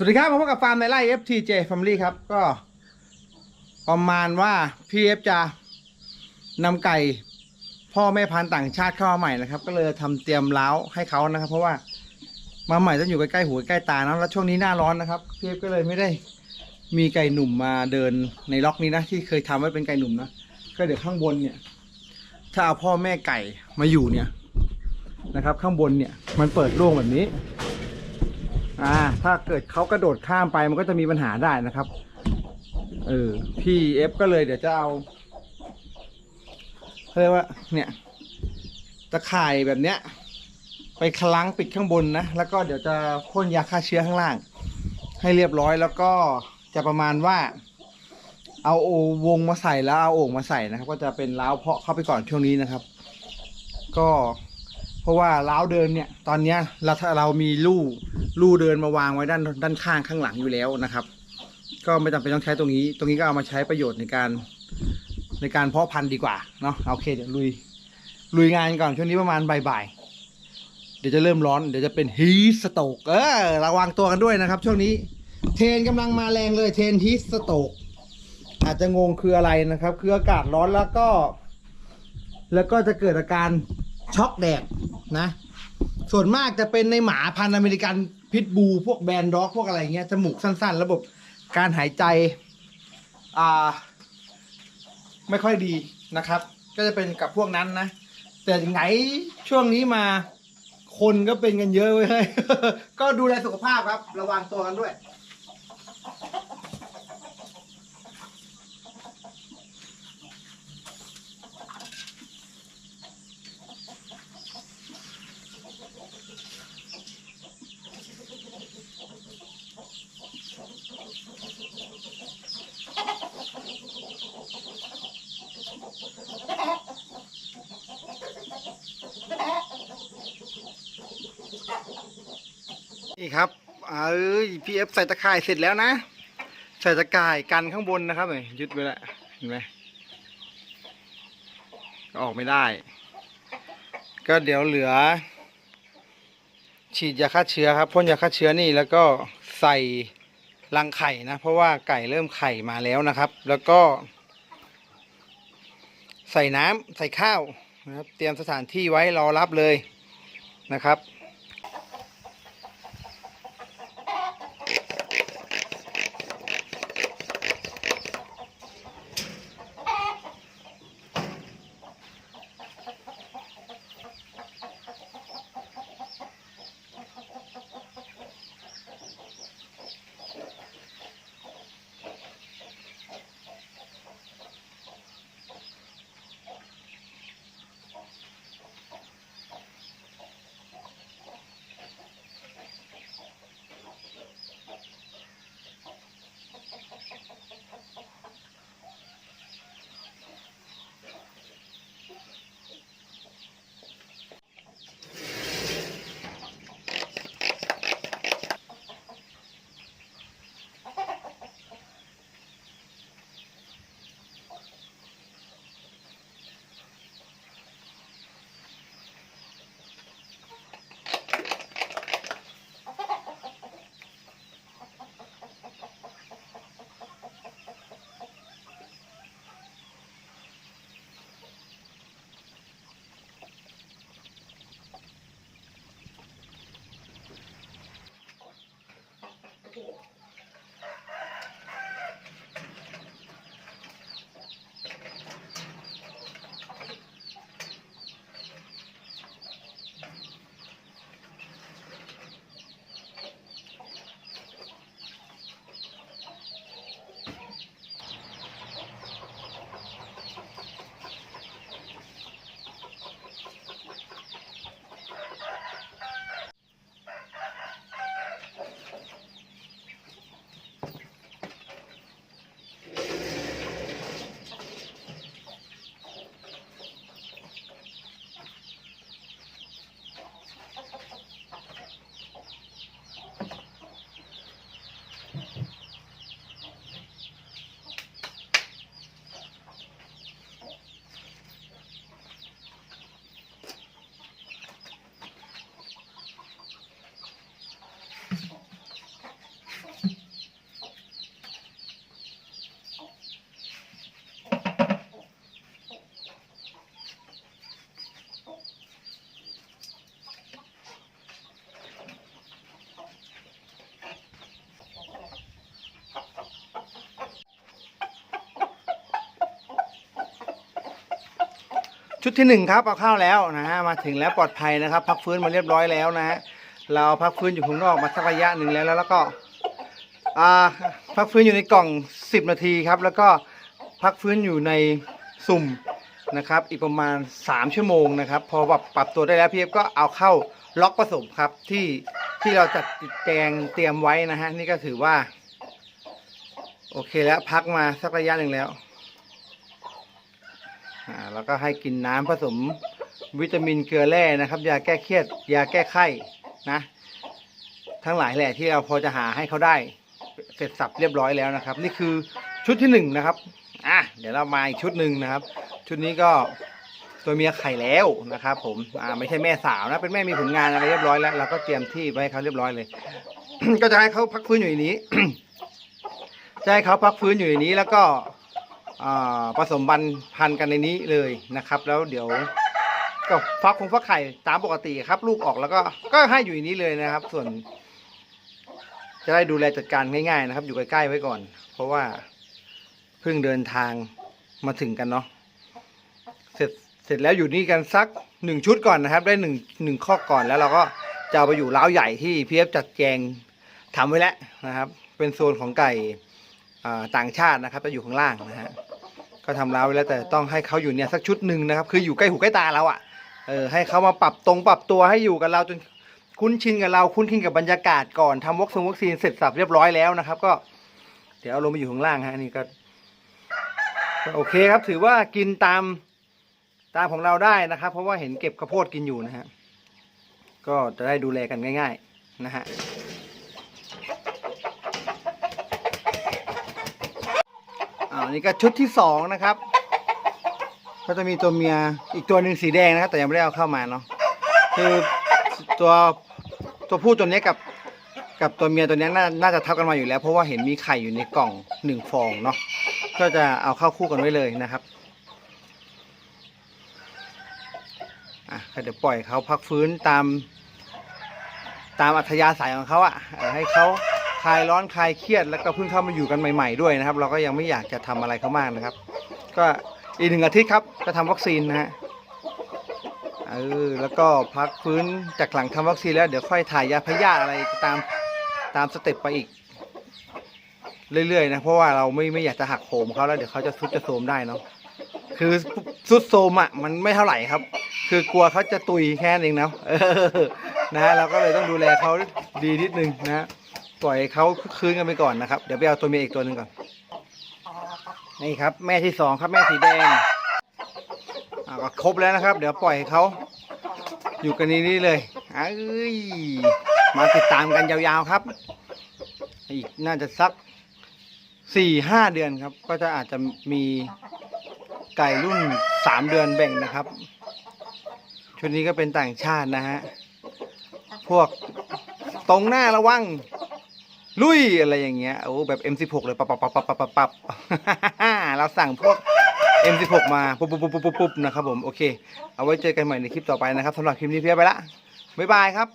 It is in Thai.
สวัสดีครับพบกับฟาร์มในไร่ FTJ Family ครับ ก็ประมาณว่าพีเอฟจะนำไก่พ่อแม่พันธุ์ต่างชาติเข้ามาใหม่นะครับ ก็เลยทำเตรียมเล้าให้เขานะครับ เพราะว่ามาใหม่ต้องอยู่ใกล้ๆหูใกล้ตานะแล้วช่วงนี้หน้าร้อนนะครับพีเอฟก็เลยไม่ได้มีไก่หนุ่มมาเดินในล็อกนี้นะ ที่เคยทำไว้เป็นไก่หนุ่มนะก็เดี๋ยวข้างบนเนี่ย ถ้าเอาพ่อแม่ไก่มาอยู่เนี่ยนะครับ ข้างบนเนี่ยมันเปิดโล่งแบบนี้ อ่า ถ้าเกิดเขากระโดดข้ามไปมันก็จะมีปัญหาได้นะครับ เออ พี่เอฟก็เลยเดี๋ยวจะเอาเรียกว่า เนี่ยตะข่ายแบบเนี้ย ไปคลังปิดข้างบนนะ แล้วก็เดี๋ยวจะพ่นยาฆ่าเชื้อข้างล่าง ให้เรียบร้อยแล้วก็จะประมาณว่า เอาโอวงมาใส่แล้วเอาโอ่งมาใส่นะครับ ก็จะเป็นล้าวเพาะเข้าไปก่อนช่วงนี้นะครับ ก็ ราะว่าล้าวเดินเนี่ยตอนเนี้ยเราถ้าเรามีลู่ลู่เดินมาวางไว้ด้านด้านข้างข้างหลังอยู่แล้วนะครับ ก็ไม่จำเป็นต้องใช้ตรงนี้ ตรงนี้ก็เอามาใช้ประโยชน์ในการในการเพาะพันธุ์ดีกว่าเนาะโอเคเดี๋ยวลุยลุยงานก่อนช่วงนี้ประมาณบ่ายๆเดี๋ยวจะเริ่มร้อนเดี๋ยวจะเป็นฮีสโตกเออระวังตัวกันด้วยนะครับ ช่วงนี้เทรนกำลังมาแรงเลยเทรนฮีสโตกอาจจะงงคืออะไรนะครับ คืออากาศร้อนแล้วก็ แล้วก็จะเกิดอาการช็อกแดด นะ ส่วนมากจะเป็นในหมาพันธุ์อเมริกันพิทบูพวกแบนด็อกพวกอะไรเงี้ยจมูกสั้น ๆ ระบบการหายใจอ่าไม่ค่อยดีนะครับ ก็จะเป็นกับพวกนั้นนะ แต่ไงช่วงนี้มาคนก็เป็นกันเยอะเว้ยก็ดูแลสุขภาพครับ ระวังตัวกันด้วย นี่ครับเอ้ยพีเอฟใส่ตะข่ายเสร็จแล้วนะ ใส่ตะข่ายกันข้างบนนะครับนี่ยึดไว้แล้วเห็นไหมก็ออกไม่ได้ ก็เดี๋ยวเหลือ ฉีดยาฆ่าเชื้อครับพ่นยาฆ่าเชื้อนี่แล้วก็ใส่รังไข่นะ เพราะว่าไก่เริ่มไข่มาแล้วนะครับ แล้วก็ ใส่น้ำใส่ข้าวนะครับ เตรียมสถานที่ไว้รอรับเลย นะครับ ชุดที่หนึ่งครับเอาเข้าแล้วนะฮะมาถึงแล้วปลอดภัยนะครับ พักฟื้นมาเรียบร้อยแล้วนะฮะเราพักฟื้นอยู่ข้างนอกมาสักระยะหนึ่งแล้วแล้วก็อ่าพักฟื้นอยู่ในกล่อง 10 นาทีครับ แล้วก็พักฟื้นอยู่ในสุ่มนะครับ อีกประมาณ 3 ชั่วโมงนะครับ พอแบบปรับตัวได้แล้วพี่เอฟก็เอาเข้าล็อกผสมครับที่ที่เราจัดแจงเตรียมไว้นะฮะนี่ก็ถือว่า โอเคแล้วพักมาสักระยะหนึ่งแล้ว อ่าแล้วก็ให้กินน้ำผสมวิตามินเกลือแร่นะครับยาแก้เครียดยาแก้ไข้นะ ทั้งหลายแหละที่เราพอจะหาให้เขาได้ เสร็จสับเรียบร้อยแล้วนะครับ นี่คือชุดที่หนึ่งนะครับอะเดี๋ยวเรามาอีกชุดหนึ่งนะครับ ชุดนี้ก็ตัวเมียไข่แล้วนะครับ ผมอ่าไม่ใช่แม่สาวนะ เป็นแม่มีผลงานอะไรเรียบร้อยแล้วเราก็เตรียมที่ไว้ให้เขาเรียบร้อยเลย ก็จะให้เขาพักฟื้นอยู่ในนี้ จะให้เขาพักฟื้นอยู่ในนี้แล้วก็ ผสมบันพันกันในนี้เลยนะครับ แล้วเดี๋ยวก็ฟักคงฟักไข่ตามปกติครับ ลูกออกแล้วก็ก็ให้อยู่ในนี้เลยนะครับ ส่วน จะได้ดูแลจัดการง่ายๆนะครับ อยู่ใกล้ๆไว้ก่อน เพราะว่าเพิ่งเดินทางมาถึงกันเนาะเสร็จเสร็จแล้วอยู่นี่กันสักหนึ่งชุดก่อนนะครับ ได้หนึ่งหนึ่งข้อก่อนแล้วเราก็จะเอาไปอยู่ล้าวใหญ่ที่พีเอฟจัดแจงทำไว้แล้วนะครับ เป็นโซนของไก่ต่างชาตินะครับจะอยู่ข้างล่างนะฮะ ก็ทำร้าวไว้แล้วแต่ต้องให้เขาอยู่เนี่ยสักชุดหนึ่งนะครับ คืออยู่ใกล้หูใกล้ตาเราอะ่ะเออให้เขามาปรับตรงปรับตัวให้อยู่กับเราจนคุ้นชินกับเราคุ้นชินกับบรรยากาศก่อนทำวัคซีนวัคซีนเสร็จสับเรียบร้อยแล้วนะครับ ก็ เดี๋ยวเอาลงมาอยู่ข้างล่างฮะนี่ก็ก็โอเคครับ ถือว่ากินตามตามของเราได้นะครับ เพราะว่าเห็นเก็บข้าวโพดกินอยู่นะฮะก็จะได้ดูแลกันง่าย ๆ นะฮะ อ่านี่ก็ชุดที่สองนะครับ ก็จะมีตัวเมียอีกตัวหนึ่งสีแดงนะครับ แต่ยังไม่ได้เอาเข้ามาเนาะคือตัวตัวผู้ตัวนี้กับกับตัวเมียตัวนี้น่าน่าจะเท่ากันมาอยู่แล้ว เพราะว่าเห็นมีไข่อยู่ในกล่องหนึ่งฟองเนาะก็จะเอาเข้าคู่กันไว้เลยนะครับอะก็เดี๋ยวปล่อยเขาพักฟื้นตาม ตามอัธยาศัยของเขาอะ่ะให้เขา ลายร้อนคลายเครียดแล้วก็เพิ่งเข้ามาอยู่กันใหม่ ๆด้วยนะครับ เราก็ยังไม่อยากจะทำอะไรเขามากนะครับ ก็อีกหนึ่งอาทิตย์ครับก็ทำวัคซีนนะฮะเออแล้วก็พักฟื้นจากหลังทำวัคซีนแล้วเดี๋ยวค่อยถ่ายยาพยาธิอะไรตามตามสเต็ปไปอีก เรื่อยๆนะเพราะว่าเราไม่ไม่อยากจะหักโหมเขาแล้วเดี๋ยวเขาจะทุดจะโทมได้เนาะคือสุดโทมอะมันไม่เท่าไหร่ครับ คือกลัวเขาจะตุยแค่นั้นเองนะเออนะเราก็เลยต้องดูแลเขาดีนิดนึงนะ ปล่อยเขาคืนกันไปก่อนนะครับ เดี๋ยวไปเอาตัวเมียอีกตัวหนึ่งก่อนนี่ครับ แม่ที่สองครับแม่สีแดงอ่าก็ครบแล้วนะครับ เดี๋ยวปล่อยเขาอยู่กันในนี้เลยเอ้ยมาติดตามกันยาวๆครับ อีกน่าจะสักสี่ห้าเดือนครับ ก็จะอาจจะมีไก่รุ่นสามเดือนแบ่งนะครับ ชุดนี้ก็เป็นต่างชาตินะฮะ พวกตรงหน้าระวัง ลุยอะไรอย่างเงี้ย โอ้แบบ M16 เลย ปับปับปับปับปับปับปับเราสั่งพวก M16 มาปุ๊บปุ๊บปุ๊บปุ๊บปุ๊บนะครับผม โอเค เอาไว้เจอกันใหม่ในคลิปต่อไปนะครับสำหรับคลิปนี้เพียไปละ บ๊ายบายครับ